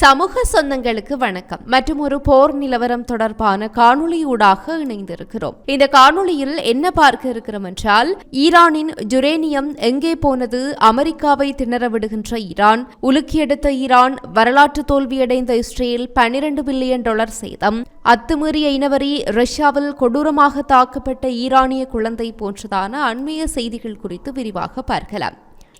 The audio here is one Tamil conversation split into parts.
சமூக சொந்தங்களுக்கு வணக்கம். மற்றும் ஒரு போர் நிலவரம் தொடர்பான காணொளியூடாக இணைந்திருக்கிறோம். இந்த காணொளியில் என்ன பார்க்க இருக்கிறோம் என்றால் ஈரானின் ஜுரேனியம் எங்கே போனது அமெரிக்காவை திணற விடுகின்ற ஈரான் உலுக்கியெடுத்த ஈரான் வரலாற்று தோல்வியடைந்த இஸ்ரேல் பனிரெண்டு பில்லியன் டாலர் சேதம் அத்துமீறிய இனவரி ரஷ்யாவில் கொடூரமாக தாக்கப்பட்ட ஈரானிய குழந்தை போன்றதான அண்மைய செய்திகள் குறித்து விரிவாக பார்க்கலாம்.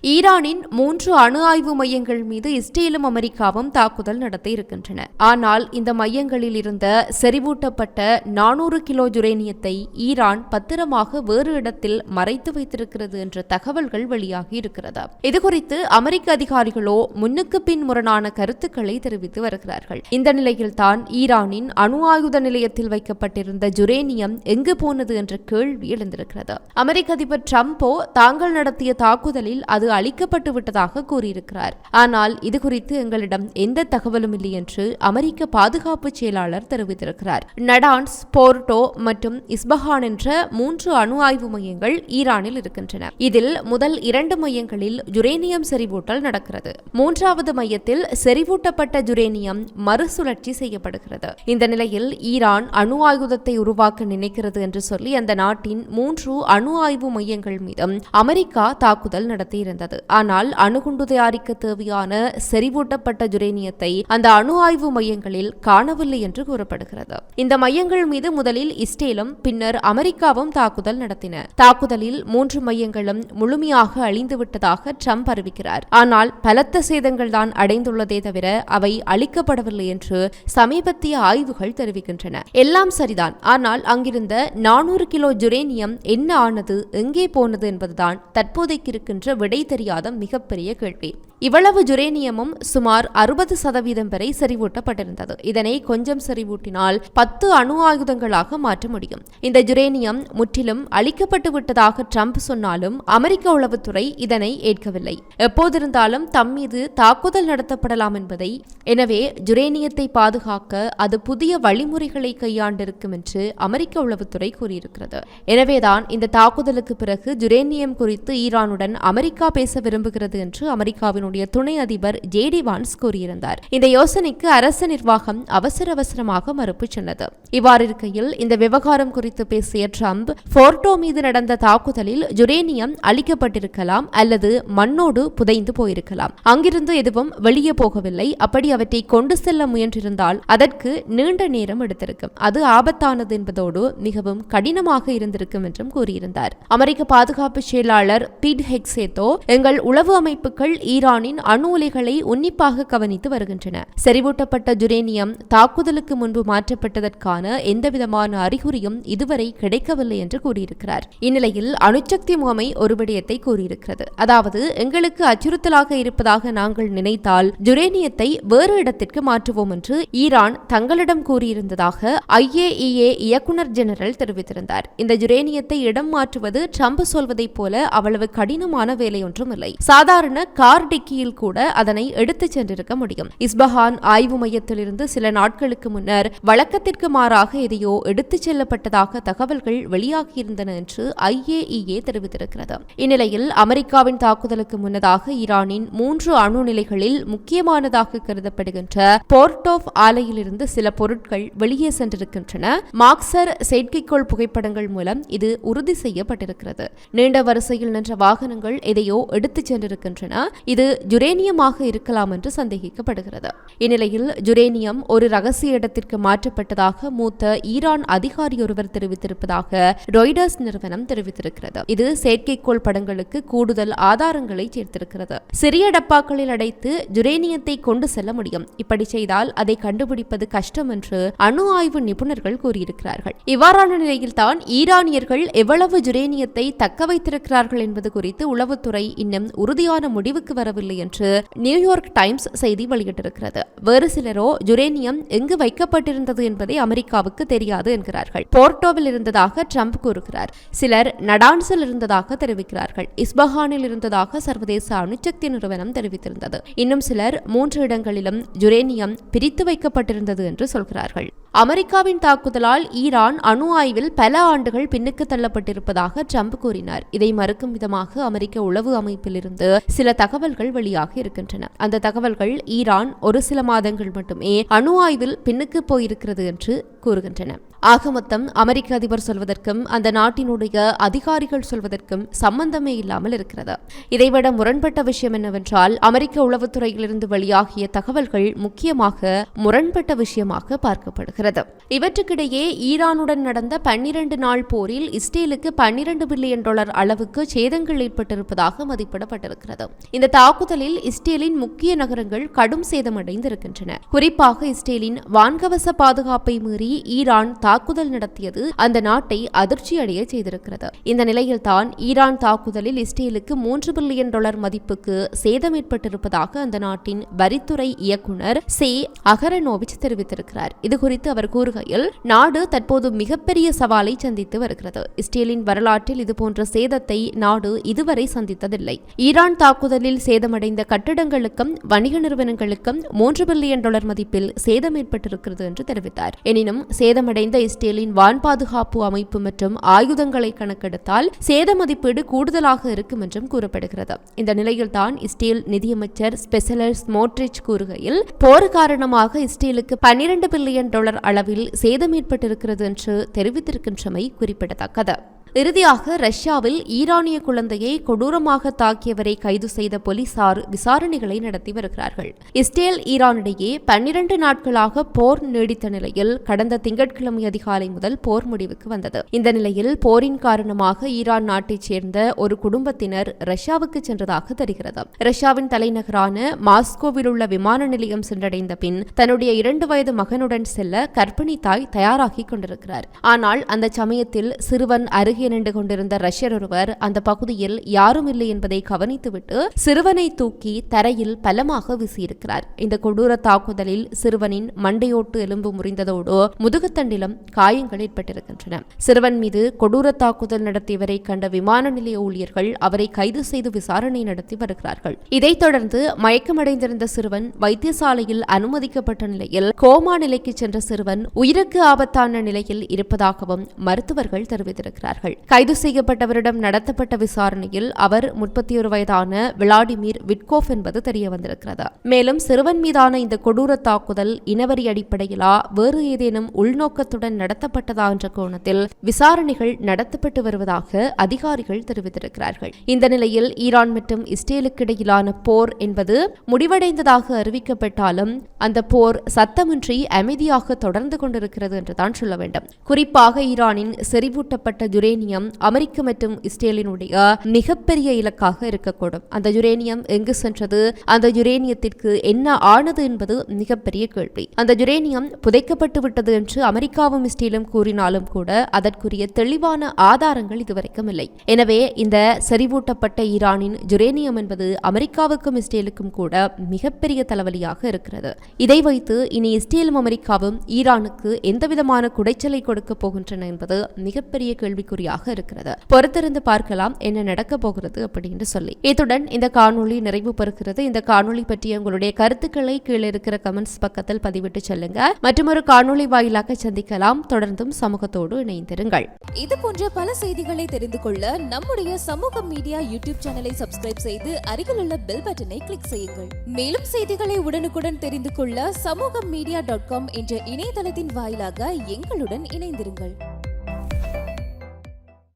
ஈரானின் மூன்று அணு ஆய்வு மையங்கள் மீது இஸ்ரேலும் அமெரிக்காவும் தாக்குதல் நடத்த இருக்கின்றன. ஆனால் இந்த மையங்களில் இருந்த செறிவூட்டப்பட்ட நானூறு கிலோ ஜுரேனியத்தை ஈரான் பத்திரமாக வேறு இடத்தில் மறைத்து வைத்திருக்கிறது என்ற தகவல்கள் வெளியாகி இருக்கிறது. இதுகுறித்து அமெரிக்க அதிகாரிகளோ முன்னுக்கு பின் முரணான கருத்துக்களை தெரிவித்து வருகிறார்கள். இந்த நிலையில்தான் ஈரானின் அணு ஆயுத நிலையத்தில் வைக்கப்பட்டிருந்த ஜுரேனியம் எங்கு போனது என்ற கேள்வி எழுந்திருக்கிறது. அமெரிக்க அதிபர் டிரம்போ தாங்கள் நடத்திய தாக்குதலில் அது அளிக்கப்பட்டு விட்டதாக கூறியிருக்கிறார். ஆனால் இது குறித்து எங்களிடம் எந்த தகவலும் இல்லை என்று அமெரிக்க பாதுகாப்பு செயலாளர் தெரிவித்திருக்கிறார். நடான்ஸ் போர்டோ மற்றும் இஸ்பஹான் என்ற மூன்று அணு ஆய்வு மையங்கள் ஈரானில் இருக்கின்றன. இதில் முதல் இரண்டு மையங்களில் யுரேனியம் செறிவூட்டல் நடக்கிறது. மூன்றாவது மையத்தில் செறிவூட்டப்பட்ட ஜுரேனியம் மறுசுழற்சி செய்யப்படுகிறது. இந்த நிலையில் ஈரான் அணு ஆயுதத்தை உருவாக்க நினைக்கிறது என்று சொல்லி அந்த நாட்டின் மூன்று அணு ஆய்வு மையங்கள் மீதும் அமெரிக்கா தாக்குதல் நடத்தியிருந்தது. இருந்தது. ஆனால் அணுகுண்டு தயாரிக்க தேவையான செறிவூட்டப்பட்ட ஜுரேனியத்தை அந்த அணு ஆய்வு மையங்களில் காணவில்லை என்று கூறப்படுகிறது. இந்த மையங்கள் மீது முதலில் இஸ்ரேலும் பின்னர் அமெரிக்காவும் தாக்குதல் நடத்தின. தாக்குதலில் மூன்று மையங்களும் முழுமையாக அழிந்துவிட்டதாக ட்ரம்ப் அறிவிக்கிறார். ஆனால் பலத்த சேதங்கள் தான் அடைந்துள்ளதே தவிர அவை அளிக்கப்படவில்லை என்று சமீபத்திய ஆய்வுகள் தெரிவிக்கின்றன. எல்லாம் சரிதான். ஆனால் அங்கிருந்த நானூறு கிலோ ஜுரேனியம் என்ன ஆனது எங்கே போனது என்பதுதான் தற்போதைக்கு இருக்கின்ற விடை தெரியாத மிகப்பெரிய கேள்வி. இவ்வளவு ஜுரேனியமும் சுமார் அறுபது சதவீதம் வரை செறிவூட்டப்பட்டிருந்தது. இதனை கொஞ்சம் செறிவூட்டினால் பத்து அணு ஆயுதங்களாக மாற்ற முடியும். இந்த ஜுரேனியம் முற்றிலும் அழிக்கப்பட்டு விட்டதாக ட்ரம்ப் சொன்னாலும் அமெரிக்க உளவுத்துறை இதனை ஏற்கவில்லை. எப்போதிருந்தாலும் தம் மீது தாக்குதல் நடத்தப்படலாம் என்பதை எனவே ஜுரேனியத்தை பாதுகாக்க அது புதிய வழிமுறைகளை கையாண்டிருக்கும் என்று அமெரிக்க உளவுத்துறை கூறியிருக்கிறது. எனவேதான் இந்த தாக்குதலுக்கு பிறகு ஜுரேனியம் குறித்து ஈரானுடன் அமெரிக்கா பேச விரும்புகிறது என்று அமெரிக்காவின் அமெரிக்காவினுடைய துணை அதிபர் ஜேடி வான்ஸ் கூறியிருந்தார். இந்த யோசனைக்கு அரசு நிர்வாகம் அவசர அவசரமாக மறுப்பு சொன்னது. இவ்வாறு இருக்கையில் இந்த விவகாரம் குறித்து பேசிய ட்ரம்ப் போர்டோ மீது நடந்த தாக்குதலில் ஜுரேனியம் அழிக்கப்பட்டிருக்கலாம் அல்லது மண்ணோடு புதைந்து போயிருக்கலாம். அங்கிருந்து எதுவும் வெளியே போகவில்லை. அப்படி அவற்றை கொண்டு செல்ல முயன்றிருந்தால் அதற்கு நீண்ட நேரம் எடுத்திருக்கும். அது ஆபத்தானது என்பதோடு மிகவும் கடினமாக இருந்திருக்கும் என்றும் கூறியிருந்தார். அமெரிக்க பாதுகாப்பு செயலாளர் பீட் ஹெக்ஸேத்தோ எங்கள் உளவு அமைப்புகள் ஈரான் ஈரானின் அணு உலைகளை உன்னிப்பாக கவனித்து வருகின்றன. செறிவூட்டப்பட்ட ஜுரேனியம் தாக்குதலுக்கு முன்பு மாற்றப்பட்டதற்கான எந்தவிதமான அறிகுறியும் இதுவரை கிடைக்கவில்லை என்று கூறியிருக்கிறார். இந்நிலையில் அணுசக்தி முகமை ஒரு விடயத்தை கூறியிருக்கிறது. அதாவது எங்களுக்கு அச்சுறுத்தலாக இருப்பதாக நாங்கள் நினைத்தால் ஜுரேனியத்தை வேறு இடத்திற்கு மாற்றுவோம் என்று ஈரான் தங்களிடம் கூறியிருந்ததாக ஐஏஇஏ இயக்குனர் ஜெனரல் தெரிவித்திருந்தார். இந்த ஜுரேனியத்தை இடம் மாற்றுவது ட்ரம்ப் சொல்வதைப் போல அவ்வளவு கடினமான வேலை ஒன்றும் இல்லை சாதாரண கார் துப்பாக்கியில் கூட அதனை எடுத்துச் சென்றிருக்க முடியும். இஸ்பஹான் ஆய்வு மையத்திலிருந்து சில நாட்களுக்கு முன்னர் வழக்கத்திற்கு மாறாக எதையோ எடுத்துச் செல்லப்பட்டதாக தகவல்கள் வெளியாகியிருந்தன என்று ஐஏஇஏ தெரிவித்திருக்கிறது. இந்நிலையில் அமெரிக்காவின் தாக்குதலுக்கு முன்னதாக ஈரானின் மூன்று அணு நிலைகளில் முக்கியமானதாக கருதப்படுகின்ற போர்ட் ஆஃப் ஆலையிலிருந்து சில பொருட்கள் வெளியே சென்றிருக்கின்றன. மாக்சர் செயற்கைக்கோள் புகைப்படங்கள் மூலம் இது உறுதி செய்யப்பட்டிருக்கிறது. நீண்ட வரிசையில் நின்ற வாகனங்கள் எதையோ எடுத்துச் சென்றிருக்கின்றன. இது ஜுரேனியமாக இருக்கலாம் என்று சந்தேகிக்கப்படுகிறது. இந்நிலையில் ஜுரேனியம் ஒரு ரகசிய இடத்திற்கு மாற்றப்பட்டதாக மூத்த ஈரான் அதிகாரி ஒருவர் தெரிவித்திருப்பதாக ரொய்டர்ஸ் நிறுவனம் தெரிவித்திருக்கிறது. இது செயற்கைக்கோள் படங்களுக்கு கூடுதல் ஆதாரங்களை சேர்த்திருக்கிறது. சிறிய டப்பாக்களில் அடைத்து ஜுரேனியத்தை கொண்டு செல்ல முடியும். இப்படி செய்தால் அதை கண்டுபிடிப்பது கஷ்டம் என்று அணு ஆய்வு நிபுணர்கள் கூறியிருக்கிறார்கள். இவ்வாறான நிலையில்தான் ஈரானியர்கள் எவ்வளவு ஜுரேனியத்தை தக்க வைத்திருக்கிறார்கள் என்பது குறித்து உளவுத்துறை இன்னும் உறுதியான முடிவுக்கு வரவில்லை என்று நியூயார்க் டைம்ஸ் செய்தி வெளியிட்டிருக்கிறது. வேறு சிலரோ யுரேனியம் எங்கு வைக்கப்பட்டிருந்தது என்பதை அமெரிக்காவுக்கு தெரியாது என்கிறார்கள். போர்ட்டோவில் இருந்ததாக ட்ரம்ப் கூறுகிறார். சிலர் நடான்ஸில் இருந்ததாக தெரிவிக்கிறார்கள். இஸ்பஹானில் இருந்ததாக சர்வதேச அணுசக்தி நிறுவனம் தெரிவித்திருந்தது. இன்னும் சிலர் மூன்று இடங்களிலும் யுரேனியம் பிரித்து வைக்கப்பட்டிருந்தது என்று சொல்கிறார்கள். அமெரிக்காவின் தாக்குதலால் ஈரான் அணு ஆய்வில் பல ஆண்டுகள் பின்னுக்கு தள்ளப்பட்டிருப்பதாக ட்ரம்ப் கூறினார். இதை மறுக்கும் விதமாக அமெரிக்க உளவு அமைப்பிலிருந்து சில தகவல்கள் வெளியாக இருக்கின்றன. அந்த தகவல்கள் ஈரான் ஒரு சில மாதங்கள் மட்டுமே அணு ஆய்வில் பின்னுக்கு போயிருக்கிறது என்று கூறுகின்றன. ஆக மொத்தம் அமெரிக்க அதிபர் சொல்வதற்கும் அந்த நாட்டினுடைய அதிகாரிகள் சொல்வதற்கும் சம்பந்தமே இல்லாமல் இருக்கிறது. இதைவிட முரண்பட்ட விஷயம் என்னவென்றால் அமெரிக்க உளவுத்துறையிலிருந்து வெளியாகிய தகவல்கள் முக்கியமாக முரண்பட்ட விஷயமாக பார்க்கப்படுகிறது. இவற்றுக்கிடையே ஈரானுடன் நடந்த பன்னிரண்டு நாள் போரில் இஸ்ரேலுக்கு பன்னிரண்டு பில்லியன் டாலர் அளவுக்கு சேதங்கள் ஏற்பட்டிருப்பதாக மதிப்பிடப்பட்டிருக்கிறது. இந்த தாக்குதலில் இஸ்ரேலின் முக்கிய நகரங்கள் கடும் சேதமடைந்திருக்கின்றன. குறிப்பாக இஸ்ரேலின் வான்கவச பாதுகாப்பை மீறி ஈரான் தாக்குதல் நடத்தியது அந்த நாட்டை அதிர்ச்சியடைய செய்திருக்கிறது. இந்த நிலையில்தான் ஈரான் தாக்குதலில் இஸ்ரேலுக்கு மூன்று பில்லியன் டாலர் மதிப்புக்கு சேதம் ஏற்பட்டிருப்பதாக அந்த நாட்டின் வரித்துறை இயக்குனர் சே. அகரனோவிச் தெரிவித்திருக்கிறார். இதுகுறித்து அவர் கூறுகையில் நாடு தற்போது மிகப்பெரிய சவாலை சந்தித்து வருகிறது. இஸ்ரேலின் வரலாற்றில் இதுபோன்ற சேதத்தை நாடு இதுவரை சந்தித்ததில்லை. ஈரான் தாக்குதலில் சேதமடைந்த கட்டிடங்களுக்கும் வணிக நிறுவனங்களுக்கும் மூன்று பில்லியன் டாலர் மதிப்பில் சேதம் ஏற்பட்டிருக்கிறது என்று தெரிவித்தார். எனினும் சேதமடைந்த இஸ்ரேலின் வான் பாதுகாப்பு அமைப்பு மற்றும் ஆயுதங்களை கணக்கெடுத்தால் சேத மதிப்பீடு கூடுதலாக இருக்கும் என்றும் கூறப்படுகிறது. இந்த நிலையில்தான் இஸ்ரேல் நிதியமைச்சர் ஸ்பெசலர் ஸ்மோட்ரிச் கூறுகையில் போர் காரணமாக இஸ்ரேலுக்கு பன்னிரண்டு பில்லியன் டாலர் அளவில் சேதம் ஏற்பட்டிருக்கிறது என்று தெரிவித்திருக்கின்றமை குறிப்பிடத்தக்கது. இறுதியாக ரஷ்யாவில் ஈரானிய குழந்தையை கொடூரமாக தாக்கியவரை கைது செய்த போலீசார் விசாரணைகளை நடத்தி வருகிறார்கள். இஸ்ரேல் ஈரானிடையே பன்னிரண்டு நாட்களாக போர் நீடித்த நிலையில் கடந்த திங்கட்கிழமை அதிகாலை முதல் போர் முடிவுக்கு வந்தது. இந்த நிலையில் போரின் காரணமாக ஈரான் நாட்டைச் சேர்ந்த ஒரு குடும்பத்தினர் ரஷ்யாவுக்கு சென்றதாக தெரிகிறது. ரஷ்யாவின் தலைநகரான மாஸ்கோவில் உள்ள விமான நிலையம் சென்றடைந்த பின் தன்னுடைய இரண்டு வயது மகனுடன் செல்ல கர்ப்பிணி தாய் தயாராகி கொண்டிருக்கிறார். ஆனால் அந்த சமயத்தில் சிறுவன் அருகே அருகே நின்று கொண்டிருந்த ரஷ்யர் ஒருவர் அந்த பகுதியில் யாரும் இல்லை என்பதை கவனித்துவிட்டு சிறுவனை தூக்கி தரையில் பலமாக வீசியிருக்கிறார். இந்த கொடூர தாக்குதலில் சிறுவனின் மண்டையோட்டு எலும்பு முறிந்ததோடு முதுகுத்தண்டிலும் காயங்கள் ஏற்பட்டிருக்கின்றன. சிறுவன் மீது கொடூர தாக்குதல் நடத்தியவரை கண்ட விமான நிலைய ஊழியர்கள் அவரை கைது செய்து விசாரணை நடத்தி வருகிறார்கள். இதைத் தொடர்ந்து மயக்கமடைந்திருந்த சிறுவன் வைத்தியசாலையில் அனுமதிக்கப்பட்ட நிலையில் கோமா நிலைக்கு சென்ற சிறுவன் உயிருக்கு ஆபத்தான நிலையில் இருப்பதாகவும் மருத்துவர்கள் தெரிவித்திருக்கிறார்கள். கொண்டார்கள் கைது செய்யப்பட்டவரிடம் நடத்தப்பட்ட விசாரணையில் அவர் முப்பத்தி ஒரு வயதான விளாடிமிர் விட்கோஃப் என்பது தெரிய வந்திருக்கிறது மேலும் சிறுவன் மீதான இந்த கொடூர தாக்குதல் இனவரி அடிப்படையிலா வேறு ஏதேனும் உள்நோக்கத்துடன் நடத்தப்பட்டதா என்ற கோணத்தில் விசாரணைகள் நடத்தப்பட்டு வருவதாக அதிகாரிகள் தெரிவித்திருக்கிறார்கள். இந்த நிலையில் ஈரான் மற்றும் இஸ்ரேலுக்கு இடையிலான போர் என்பது முடிவடைந்ததாக அறிவிக்கப்பட்டாலும் அந்த போர் சத்தமின்றி அமைதியாக தொடர்ந்து கொண்டிருக்கிறது என்றுதான் சொல்ல வேண்டும். குறிப்பாக ஈரானின் செறிவூட்டப்பட்ட ஜுரேன் யுரேனியம் அமெரிக்க மற்றும் இஸ்ரேலினுடைய மிகப்பெரிய இலக்காக இருக்கக்கூடும். அந்த யுரேனியம் எங்கு சென்றது? அந்த யுரேனியத்திற்கு என்ன ஆனது என்பது மிகப்பெரிய கேள்வி. அந்த யுரேனியம் புதைக்கப்பட்டு விட்டது என்று அமெரிக்காவும் இஸ்ரேலும் கூறினாலும் கூட அதற்குரிய தெளிவான ஆதாரங்கள் இதுவரைக்கும் இல்லை. எனவே இந்த செறிவூட்டப்பட்ட ஈரானின் யுரேனியம் என்பது அமெரிக்காவுக்கும் இஸ்ரேலுக்கும் கூட மிகப்பெரிய தலைவலியாக இருக்கிறது. இதை வைத்து இனி இஸ்ரேலும் அமெரிக்காவும் ஈரானுக்கு எந்தவிதமான குடைச்சலை கொடுக்க போகின்றன என்பது மிகப்பெரிய கேள்விக்குரிய கேள்வியாக இருக்கிறது. பொறுத்திருந்து பார்க்கலாம் என்ன நடக்க போகிறது அப்படின்னு சொல்லி. இத்துடன் இந்த காணொலி நிறைவு பெறுகிறது. இந்த காணொலி பற்றிய உங்களுடைய கருத்துக்களை கீழே இருக்கிற கமெண்ட்ஸ் பக்கத்தில் பதிவிட்டு செல்லுங்க. மற்றும் ஒரு காணொலி வாயிலாக சந்திக்கலாம். தொடர்ந்தும் சமூகத்தோடு இணைந்திருங்கள். இது போன்ற பல செய்திகளை தெரிந்து கொள்ள நம்முடைய சமூக மீடியா யூடியூப் சேனலை சப்ஸ்கிரைப் செய்து அருகில் உள்ள பெல் பட்டனை கிளிக் செய்யுங்கள். மேலும் செய்திகளை உடனுக்குடன் தெரிந்து கொள்ள சமூக மீடியா டாட் காம் என்ற இணையதளத்தின் வாயிலாக எங்களுடன் இணைந்திருங்கள்.